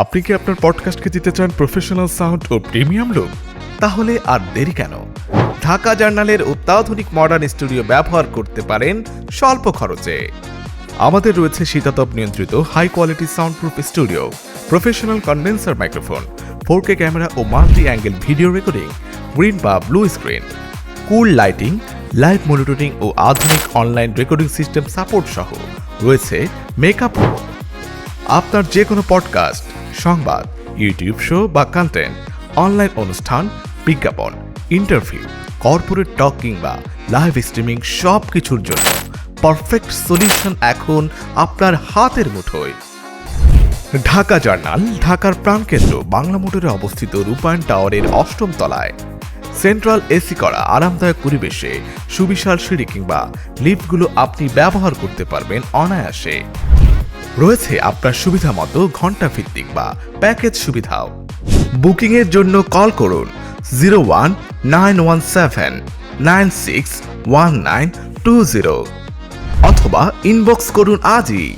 আপনি কি আপনার পডকাস্টকে দিতে চান প্রফেশনাল সাউন্ড ও প্রিমিয়াম লুক তাহলে আর দেরি কেন? ঢাকা জার্নালের অত্যাধুনিক মডার্ন স্টুডিও ব্যবহার করতে পারেন স্বল্প খরচে। আমাদের রয়েছে শীতাতপ নিয়ন্ত্রিত high quality sound proof studio professional condenser microphone four K camera ও multi angle video recording green বা blue screen cool lighting live monitoring ও আধুনিক অনলাইন রেকর্ডিং সিস্টেম সাপোর্ট সহ রয়েছে মেকআপ আপনার যে কোনো পডকাস্ট সংবাদ, ইউটিউব শো বা কন্টেন্ট অনলাইন অনুষ্ঠান, বিজ্ঞাপন ইন্টারভিউ কর্পোরেট টক কিংবা লাইভ স্ট্রিমিং সব কিছুর জন্য পারফেক্ট সলিউশন এখন আপনার হাতের মুঠোয়। ঢাকা জার্নাল, ঢাকার প্রাণকেন্দ্র, বাংলা মোটরে অবস্থিত রূপায়ণ টাওয়ারের অষ্টম তলায়। সেন্ট্রাল এসি করা আরামদায়ক পরিবেশে সুবিশাল সিঁড়ি কিংবা লিফটগুলো আপনি ব্যবহার করতে পারবেন অনায়াসে। রয়েছে আপনার সুবিধা মতো ঘণ্টা ভিত্তিক বা প্যাকেজ সুবিধাও। এর জন্য কল করুন zero one nine one seven nine six one nine two zero অথবা ইনবক্স করুন আজই।